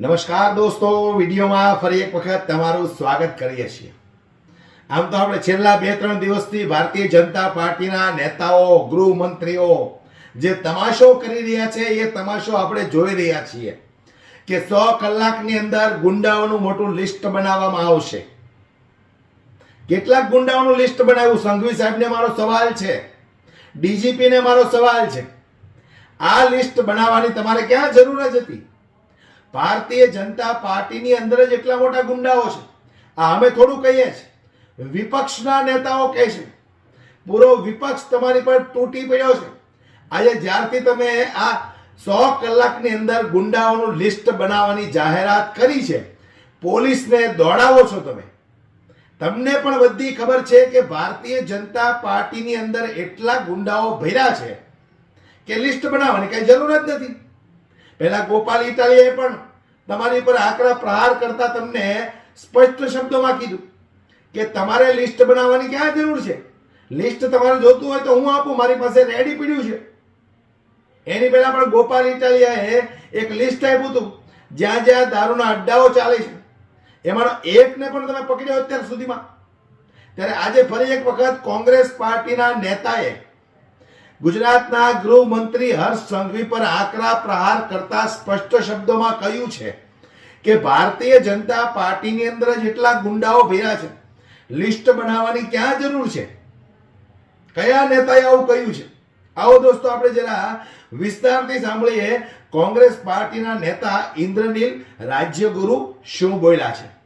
નમસ્કાર દોસ્તો, વિડીયોમાં ફરી એક વખત તમારું સ્વાગત કરીએ છીએ. આમ તો આપણે છેલ્લા બે ત્રણ દિવસથી ભારતીય જનતા પાર્ટીના નેતાઓ, ગૃહમંત્રીઓ જે તમાશો કરી રહ્યા છે, એ તમાશો આપણે જોઈ રહ્યા છીએ કે સો કલાકની અંદર ગુંડાઓનું મોટું લિસ્ટ બનાવવામાં આવશે. કેટલાક ગુંડાઓનું લિસ્ટ બનાવ્યું? સંઘવી સાહેબને મારો સવાલ છે. ડીજીપીને મારો સવાલ છે. આ લિસ્ટ બનાવવાની તમારે ક્યાં જરૂર જ હતી? ભારતીય જનતા પાર્ટીની અંદર જ એટલા મોટા ગુંડાઓ છે. આ અમે થોડું કહીએ છીએ. વિપક્ષના નેતાઓ કહે છે, પૂરો વિપક્ષ તમારી પર તૂટી પડ્યો છે. આજે જ્યારથી તમે આ સો કલાકની અંદર ગુંડાઓનું લિસ્ટ બનાવવાની જાહેરાત કરી છે, પોલીસને દોડાવો છો તમે. તમને પણ બધી ખબર છે કે ભારતીય જનતા પાર્ટીની અંદર એટલા ગુંડાઓ ભર્યા છે કે લિસ્ટ બનાવવાની કઈ જરૂર જ નથી. પહેલા ગોપાલ ઇટાલિયાએ પણ તમારી પર આકરા પ્રહાર કરતા તમને સ્પષ્ટ શબ્દોમાં કીધું કે તમારે લિસ્ટ બનાવવાની ક્યાં જરૂર છે? લિસ્ટ તમારે જોતું હોય તો હું આપું, મારી પાસે રેડી પીડ્યું છે. એની પહેલા પણ ગોપાલ ઇટાલિયાએ એક લિસ્ટ આપ્યું હતું, જ્યાં જ્યાં દારૂના અડ્ડાઓ ચાલે છે. એમાંનો એકને પણ તમે પકડ્યો અત્યાર સુધીમાં. ત્યારે આજે ફરી એક વખત કોંગ્રેસ પાર્ટીના નેતાએ ગુજરાતના ગૃહમંત્રી હર્ષ સંઘવી પર આકરા પ્રહાર કરતા સ્પષ્ટ શબ્દોમાં કહ્યું છે કે ભારતીય જનતા પાર્ટીની અંદર જેટલા ગુંડાઓ ભેરા છે, લિસ્ટ બનાવવાની ક્યાં જરૂર છે? કયા નેતાએ આવું કહ્યું છે? આવો દોસ્તો, આપણે જરા વિસ્તારથી સાંભળીએ. કોંગ્રેસ પાર્ટીના નેતા ઇન્દ્રનીલ રાજ્યગુરુ શું બોલ્યા છે?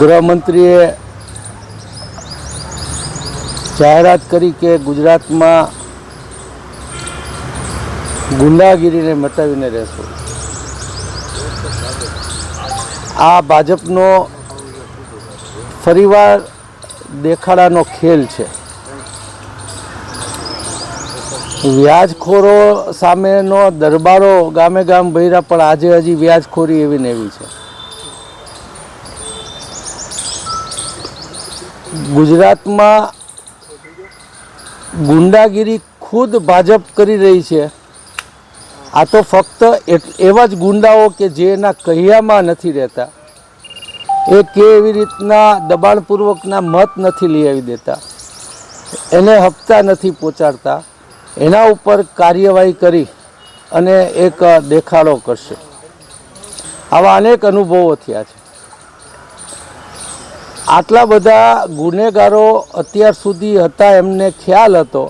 ગૃહમંત્રીએ જાહેરાત કરી કે ગુજરાતમાં ગુંડાગીરીને મટાવીને રહેશું. આ ભાજપનો ફરીવાર દેખાડાનો ખેલ છે. વ્યાજખોરો સામેનો દરબારો ગામે ગામ ભર્યા પણ આજે હજી વ્યાજખોરી એવી ને એવી છે. ગુજરાતમાં ગુંડાગીરી ખુદ ભાજપ કરી રહી છે. આ તો ફક્ત એવા જ ગુંડાઓ કે જે એના કહ્યામાં નથી રહેતા. એ કે એવી રીતના દબાણપૂર્વકના મત નથી લઈ આવી દેતા. એને હપ્તા નથી પહોંચાડતા. એના ઉપર કાર્યવાહી કરી અને એક દેખાડો કરશે. આવા અનેક અનુભવો થયા છે. આટલા બધા ગુનેગારો અત્યાર સુધી હતા, એમને ખ્યાલ હતો,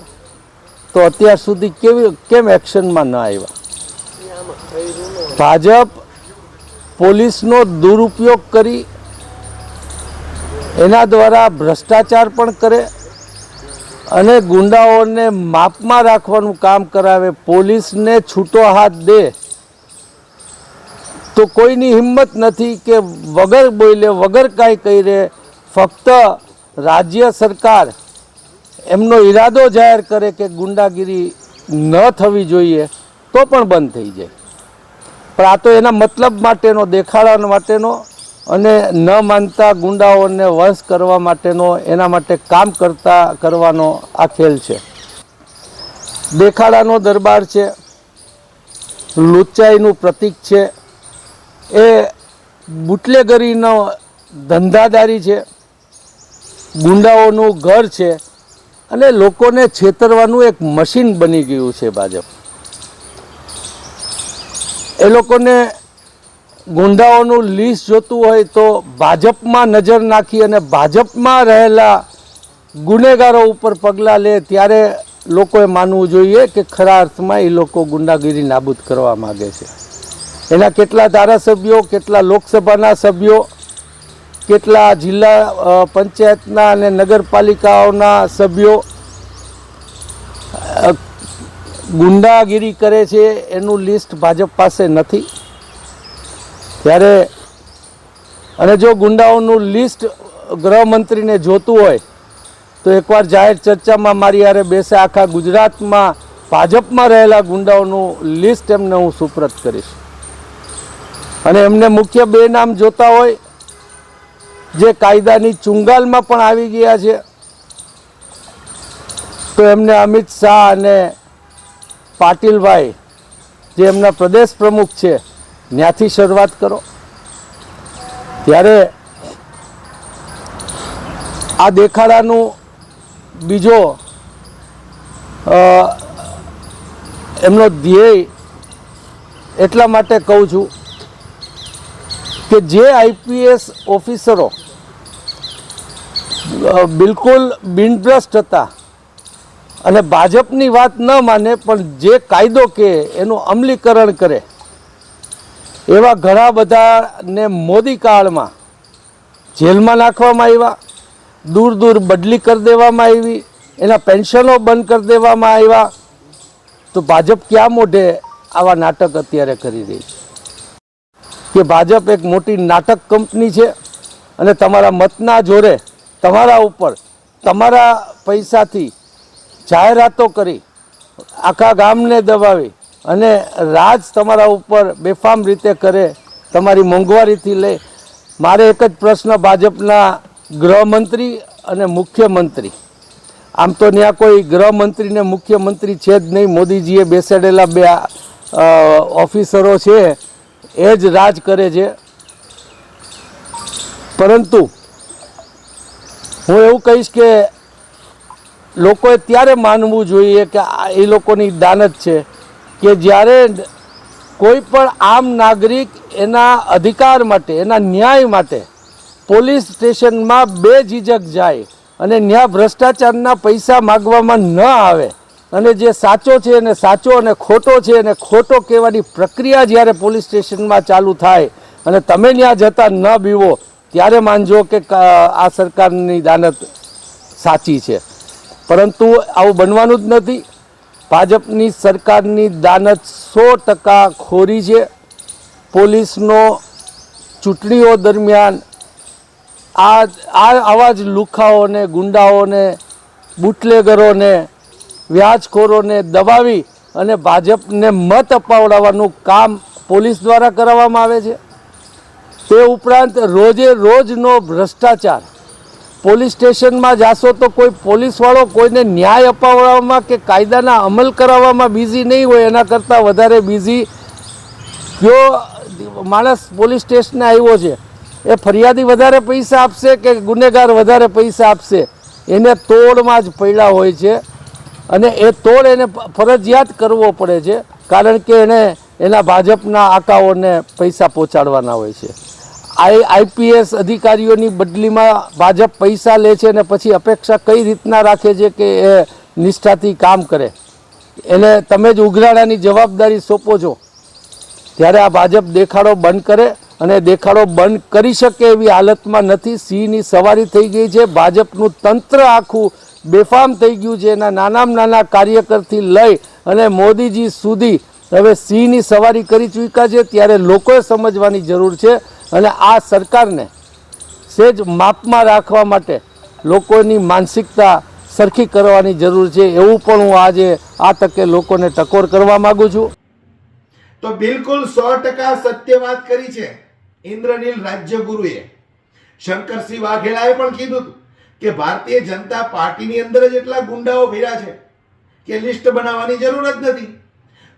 તો અત્યાર સુધી કેવી, કેમ એક્શનમાં ન આવ્યા? ભાજપ પોલીસનો દુરુપયોગ કરી, એના દ્વારા ભ્રષ્ટાચાર પણ કરે, અને ગુંડાઓને માપમાં રાખવાનું કામ કરાવે, પોલીસને છૂટો હાથ દે, તો કોઈની હિંમત નથી કે વગર બોલે, વગર કાંઈ કહી રહે ફક્ત રાજ્ય સરકાર એમનો ઈરાદો જાહેર કરે કે ગુંડાગીરી ન થવી જોઈએ, તો પણ બંધ થઈ જાય. પણ આ તો એના મતલબ માટેનો દેખાડા માટેનો અને ન માનતા ગુંડાઓને વશ કરવા માટેનો, એના માટે કામ કરતા, કરવાનો આ ખેલ છે. દેખાડાનો દરબાર છે લુચાઈનું પ્રતીક છે, એ બુટલેગરીનો ધંધાદારી છે ગુંડાઓનું ઘર છે અને લોકોને છેતરવાનું એક મશીન બની ગયું છે ભાજપ. એ લોકોને ગુંડાઓનું લિસ્ટ જોતું હોય તો ભાજપમાં નજર નાખી અને ભાજપમાં રહેલા ગુનેગારો ઉપર પગલાં લે ત્યારે લોકોએ માનવું જોઈએ કે ખરા અર્થમાં એ લોકો ગુંડાગીરી નાબૂદ કરવા માગે છે. એના કેટલા ધારાસભ્યો, કેટલા લોકસભાના સભ્યો કેટલા જિલ્લા પંચાયતના અને નગરપાલિકાઓના સભ્યો ગુંડાગીરી કરે છે એનું લિસ્ટ ભાજપ પાસે નથી. ત્યારે અને જો ગુંડાઓનું લિસ્ટ ગૃહમંત્રીને જોતું હોય, તો એકવાર જાહેર ચર્ચામાં મારી યારે બેસે આખા ગુજરાતમાં, ભાજપમાં રહેલા ગુંડાઓનું લિસ્ટ એમને હું સુપ્રત કરીશ. અને એમને મુખ્ય બે નામ જોતા હોય જે કાયદાની ચુંગાલમાં પણ આવી ગયા છે. તો એમને અમિત શાહ અને પાટીલભાઈ, જે એમના પ્રદેશ પ્રમુખ છે ત્યાંથી શરૂઆત કરો. ત્યારે આ દેખાડાનું બીજો એમનો ધ્યેય એટલા માટે કહું છું કે જે આઈપીએસ ઓફિસરો બિલકુલ બિનભ્રષ્ટ હતા અને ભાજપની વાત ન માને, પણ જે કાયદો કે એનું અમલીકરણ કરે, એવા ઘણા બધાને મોદી કાળમાં જેલમાં નાખવામાં આવ્યા, દૂર દૂર બદલી કરી દેવામાં આવી, એના પેન્શનો બંધ કરી દેવામાં આવ્યા. તો ભાજપ ક્યાં મોઢે આવા નાટક અત્યારે કરી રહી છે? કે ભાજપ એક મોટી નાટક કંપની છે અને તમારા મતના જોરે તમારા ઉપર તમારા પૈસાથી જાહેરાતો કરી, આખા ગામને દબાવી અને રાજ તમારા ઉપર બેફામ રીતે કરે, તમારી મોંઘવારીથી લઈ મારે એક જ પ્રશ્ન ભાજપના ગૃહમંત્રી અને મુખ્યમંત્રી. આમ તો ત્યાં કોઈ ગૃહમંત્રી ને મુખ્યમંત્રી છે જ નહીં, મોદીજીએ બેસાડેલા બે ઓફિસરો છે. એ જ રાજ કરે છે. પરંતુ હું એવું કહીશ કે લોકોએ ત્યારે માનવું જોઈએ કે એ લોકોની દાનત છે કે જ્યારે કોઈ પણ આમ નાગરિક એના અધિકાર માટે, એના ન્યાય માટે પોલીસ સ્ટેશનમાં બે ઝીઝક જાય અને ત્યાં ભ્રષ્ટાચારના પૈસા માગવામાં ન આવે અને જે સાચો છે એને સાચો અને ખોટો છે એને ખોટો કહેવાની પ્રક્રિયા જ્યારે પોલીસ સ્ટેશનમાં ચાલુ થાય અને તમે ત્યાં જતા ન બીવો, ત્યારે માનજો કે આ સરકારની દાનત સાચી છે. પરંતુ આવું બનવાનું જ નથી. ભાજપની સરકારની દાનત સો ટકા ખોરી છે. પોલીસનો ચૂંટણીઓ દરમિયાન આ, આવા જ લુખાઓને, ગુંડાઓને, બુટલેગરોને વ્યાજખોરોને દબાવી અને ભાજપને મત અપાવડાવવાનું કામ પોલીસ દ્વારા કરાવવામાં આવે છે. તે ઉપરાંત રોજે રોજનો ભ્રષ્ટાચાર. પોલીસ સ્ટેશનમાં જાશો તો કોઈ પોલીસવાળો કોઈને ન્યાય અપાવવામાં કે કાયદાના અમલ કરાવવામાં બિઝી નહીં હોય, એના કરતાં વધારે બિઝી કયો માણસ પોલીસ સ્ટેશને આવ્યો છે, એ ફરિયાદી વધારે પૈસા આપશે કે ગુનેગાર વધારે પૈસા આપશે? એને તોડમાં જ પડ્યા હોય છે. અને એ તોડ એને ફરજિયાત કરવો પડે છે, કારણ કે એને, એના ભાજપના આકાઓને પૈસા પહોંચાડવાના હોય છે. આઈ આઈપીએસ અધિકારીઓની બદલીમાં ભાજપ પૈસા લે છે અને પછી અપેક્ષા કઈ રીતના રાખે છે કે એ નિષ્ઠાથી કામ કરે? એને તમે જ ઉઘરાણાની જવાબદારી સોંપો છો. ત્યારે આ ભાજપ દેખાડો બંધ કરે અને દેખાડો બંધ કરી શકે એવી હાલતમાં નથી. સિંહની સવારી થઈ ગઈ છે. ભાજપનું તંત્ર આખું બેફામ થઈ ગયું છે. એના નાનામાં નાના કાર્યકરથી લઈ અને મોદીજી સુધી હવે સિંહની સવારી કરી ચૂક્યા છે. ત્યારે લોકોએ સમજવાની જરૂર છે અને આ સરકારને સેજ માપમાં રાખવા માટે લોકોની માનસિકતા સરખી કરવાની જરૂર છે. એવું પણ હું આજે આ તકે લોકોને ટકોર કરવા માગું છું. તો બિલકુલ સો ટકા સત્ય વાત કરી છે. ઇન્દ્રનીલ રાજ્યગુરુએ. શંકરસિંહ વાઘેલાએ પણ કીધું હતું. કે ભારતીય જનતા પાર્ટીની અંદર જ એટલા ગુંડાઓ ભેરા છે કે લિસ્ટ બનાવવાની જરૂર જ નથી.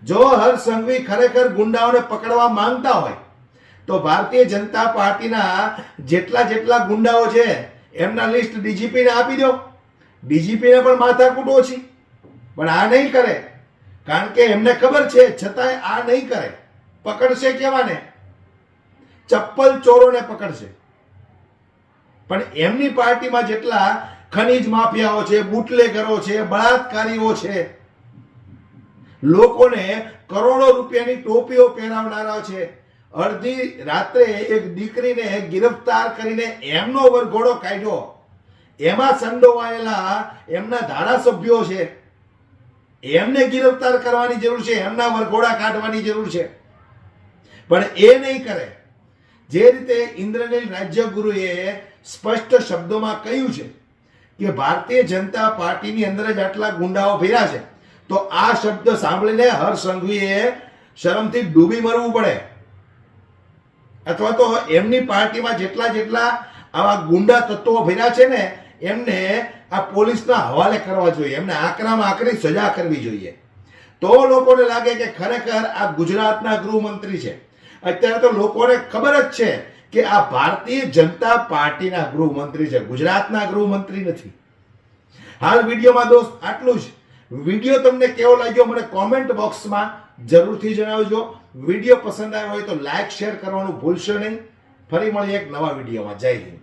જો હર્ષ સંઘવી ખરેખર ગુંડાઓને પકડવા માંગતા હોય, તો ભારતીય જનતા પાર્ટીના જેટલા જેટલા ગુંડાઓ છે, એમના લિસ્ટ ડીજીપીને આપી દો. ડીજીપીને પણ માથાકૂટ ઓછી. પણ આ નહીં કરે. કારણ કે એમને ખબર છે, છતાંય આ નહીં કરે. પકડશે કેવાને? ચપ્પલ ચોરોને પકડશે. પણ એમની પાર્ટીમાં જેટલા ખનીજ માફિયાઓ છે, બુટલેગરો છે, બળાત્કારીઓ છે, લોકોને કરોડો રૂપિયાની ટોપીઓ પહેરાવનારા છે. અડધી રાત્રે એક દીકરીને ગિરફતાર કરીને એમનો વરઘોડો કાઢ્યો. એમાં સંડોવાયેલા એમના ધારાસભ્યો છે. એમને ગિરફતાર કરવાની જરૂર છે, એમના વરઘોડા કાઢવાની જરૂર છે. પણ એ નહીં કરે. જે રીતે ઇન્દ્રનીલ રાજ્યગુરુએ સ્પષ્ટ શબ્દોમાં કહ્યું છે કે ભારતીય જનતા પાર્ટીની અંદર જ આટલા ગુંડાઓ ભેરા છે. તો આ શબ્દ સાંભળીને હર સંઘવીએ શરમથી ડૂબી મરવું પડે. અથવા તો એમની પાર્ટીમાં જેટલા જેટલા આવા ગુંડા તત્વો ભર્યા છે ને, એમને આ પોલીસના હવાલે કરવા જોઈએ. એમને આકરામાં આકરી સજા કરવી જોઈએ. તો લોકોને લાગે કે ખરેખર આ ગુજરાતના ગૃહમંત્રી છે. અત્યારે તો લોકોને ખબર જ છે કે આ ભારતીય જનતા પાર્ટીના ગૃહમંત્રી છે. ગુજરાતના ગૃહમંત્રી નથી. હાલ વિડીયોમાં દોસ્ત આટલું જ. વીડિયો તમને કેવો લાગ્યો મને કોમેન્ટ બોક્સમાં જરૂરથી જણાવજો. વીડિયો પસંદ આવ્યો હોય તો લાઈક શેર કરવાનું ભૂલશો નહીં. ફરી મળીએ એક નવા વિડીયોમાં. જય હિન્દ.